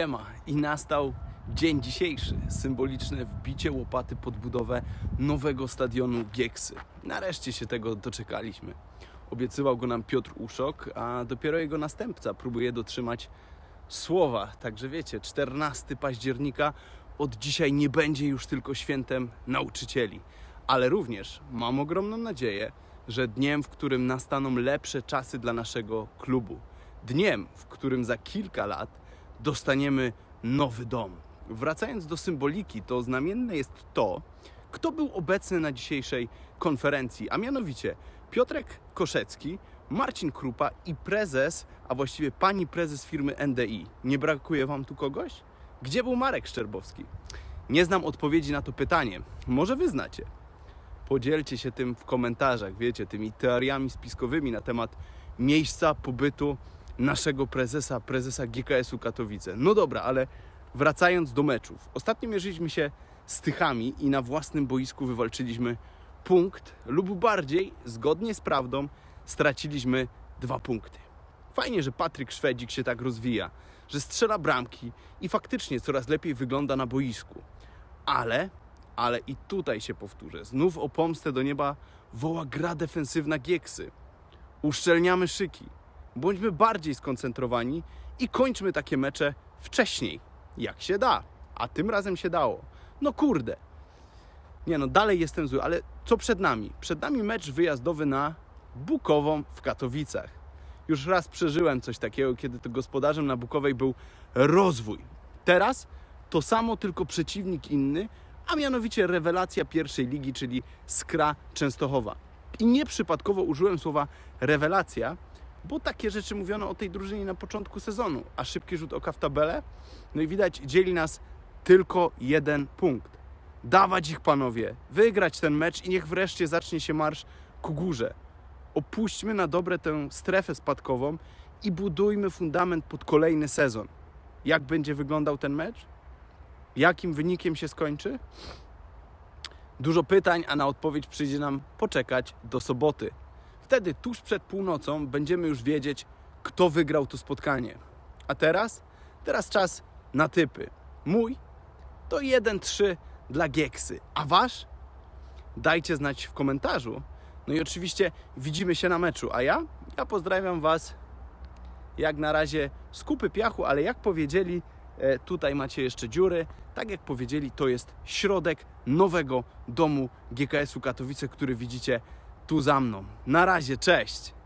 Siema i nastał dzień dzisiejszy, symboliczne wbicie łopaty pod budowę nowego stadionu Gieksy. Nareszcie się tego doczekaliśmy. Obiecywał go nam Piotr Uszok, a dopiero jego następca próbuje dotrzymać słowa. Także wiecie, 14 października od dzisiaj nie będzie już tylko świętem nauczycieli, ale również mam ogromną nadzieję, że dniem, w którym nastaną lepsze czasy dla naszego klubu. Dniem, w którym za kilka lat dostaniemy nowy dom. Wracając do symboliki, to znamienne jest to, kto był obecny na dzisiejszej konferencji, a mianowicie Piotrek Koszecki, Marcin Krupa i prezes, a właściwie pani prezes firmy NDI. Nie brakuje wam tu kogoś? Gdzie był Marek Szczerbowski? Nie znam odpowiedzi na to pytanie. Może wy znacie. Podzielcie się tym w komentarzach, wiecie, tymi teoriami spiskowymi na temat miejsca pobytu naszego prezesa, prezesa GKS-u Katowice. No dobra, ale wracając do meczów. Ostatnio mierzyliśmy się z Tychami i na własnym boisku wywalczyliśmy punkt lub bardziej, zgodnie z prawdą, straciliśmy dwa punkty. Fajnie, że Patryk Szwedzik się tak rozwija, że strzela bramki i faktycznie coraz lepiej wygląda na boisku. Ale, ale i tutaj się powtórzę, znów o pomstę do nieba woła gra defensywna Gieksy. Uszczelniamy szyki, bądźmy bardziej skoncentrowani i kończmy takie mecze wcześniej, jak się da. A tym razem się dało. No kurde. Nie no, dalej jestem zły, ale co przed nami? Przed nami mecz wyjazdowy na Bukową w Katowicach. Już raz przeżyłem coś takiego, kiedy to gospodarzem na Bukowej był rozwój. Teraz to samo, tylko przeciwnik inny, a mianowicie rewelacja pierwszej ligi, czyli Skra Częstochowa. I nieprzypadkowo użyłem słowa rewelacja, bo takie rzeczy mówiono o tej drużynie na początku sezonu, a szybki rzut oka w tabelę, no i widać, dzieli nas tylko jeden punkt. Dawać ich panowie, wygrać ten mecz i niech wreszcie zacznie się marsz ku górze. Opuśćmy na dobre tę strefę spadkową i budujmy fundament pod kolejny sezon. Jak będzie wyglądał ten mecz? Jakim wynikiem się skończy? Dużo pytań, a na odpowiedź przyjdzie nam poczekać do soboty. Wtedy, tuż przed północą, będziemy już wiedzieć, kto wygrał to spotkanie. A teraz? Teraz czas na typy. Mój to 1-3 dla Gieksy, a wasz? Dajcie znać w komentarzu. No i oczywiście widzimy się na meczu, a ja? Ja pozdrawiam was jak na razie z kupy piachu, ale jak powiedzieli, e, tutaj macie jeszcze dziury. Tak jak powiedzieli, to jest środek nowego domu GKS-u Katowice, który widzicie tu za mną. Na razie, cześć!